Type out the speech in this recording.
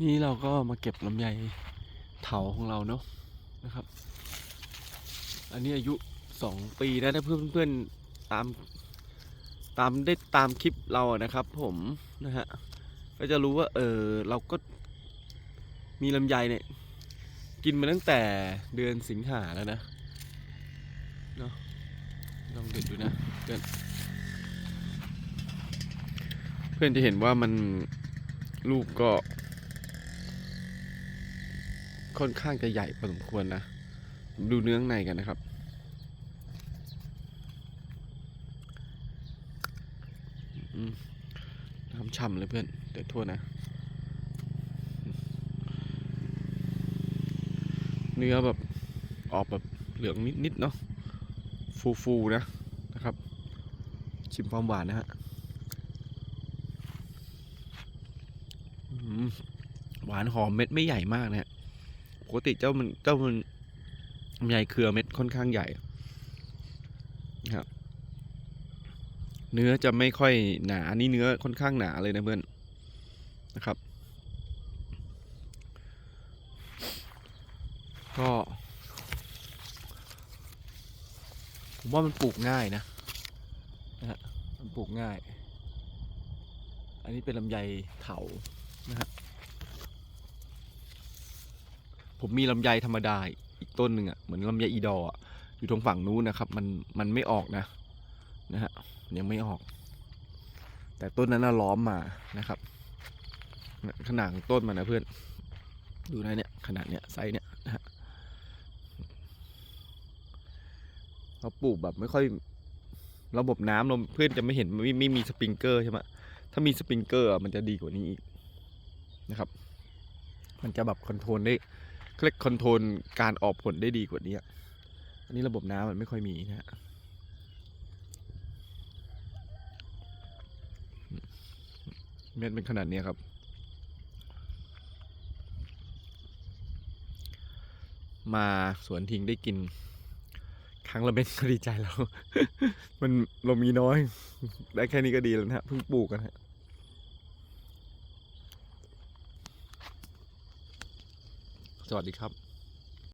นี่เราก็มาเก็บลำไยเถาของเราเนาะนะครับ อันนี้อายุสองปีนะถ้าเพื่อนเพื่อนๆตามตามได้ตามคลิปเราอะนะครับ ผมนะฮะก็จะรู้ว่า เออเราก็มีลำไยเนี่ย กินมาตั้งแต่เดือนสิงหาแล้วนะเนาะลองเด็ดดูนะเพื่อนเพื่อนจะเห็นว่ามันลูกก็ ค่อนข้างจะใหญ่พอสมควรนะ ดูเนื้อข้างในกันนะครับ น้ำฉ่ำเลยเพื่อน เดี๋ยวโทษนะ เนื้อแบบออกแบบเหลืองนิดๆเนาะ ฟูๆนะนะครับ ชิมความหวานนะฮะหวานหอมเม็ดไม่ใหญ่มากนะฮะ กติเจ้ามันเจ้ามันลำไยเครือเม็ดค่อนข้างใหญ่ครับ เนื้อจะไม่ค่อยหนานี่เนื้อค่อนข้างหนาเลยนะเพื่อนนะครับ ก็ผมว่ามันปลูกง่ายนะนะฮะมันปลูกง่าย อันนี้เป็นลำไยเถานะฮะ ผมมีลำไยธรรมดาอีกต้นหนึ่งอะเหมือนลำไยอีดอร์อะอยู่ตรงฝั่งนู้นนะครับ มันมันไม่ออกนะนะฮะยังไม่ออก แต่ต้นนั้นน่ะล้อมมานะครับขนาดของต้นมันนะเพื่อนดูนะเนี่ยขนาดเนี้ยไซส์เนี้ยนะฮะเราปลูกแบบไม่ค่อยระบบน้ำเราเพื่อนจะไม่เห็นไม่ไม่มีสปริงเกอร์ใช่ไหมถ้ามีสปริงเกอร์มันจะดีกว่านี้อีกนะครับ มันจะแบบคอนโทรลได้ คล็กคอนโทรลการออกผลได้ดีกว่านี้อันนี้ระบบน้ำมันไม่ค่อยมีนะฮะเม็ดเป็นขนาดนี้ครับ มาสวนทิ้งได้กิน ครั้งละเม็ดก็ดีใจแล้ว มันเรามีน้อย ได้แค่นี้ก็ดีแล้วนะฮะเพิ่งปลูกกันฮะ วัสดีครับ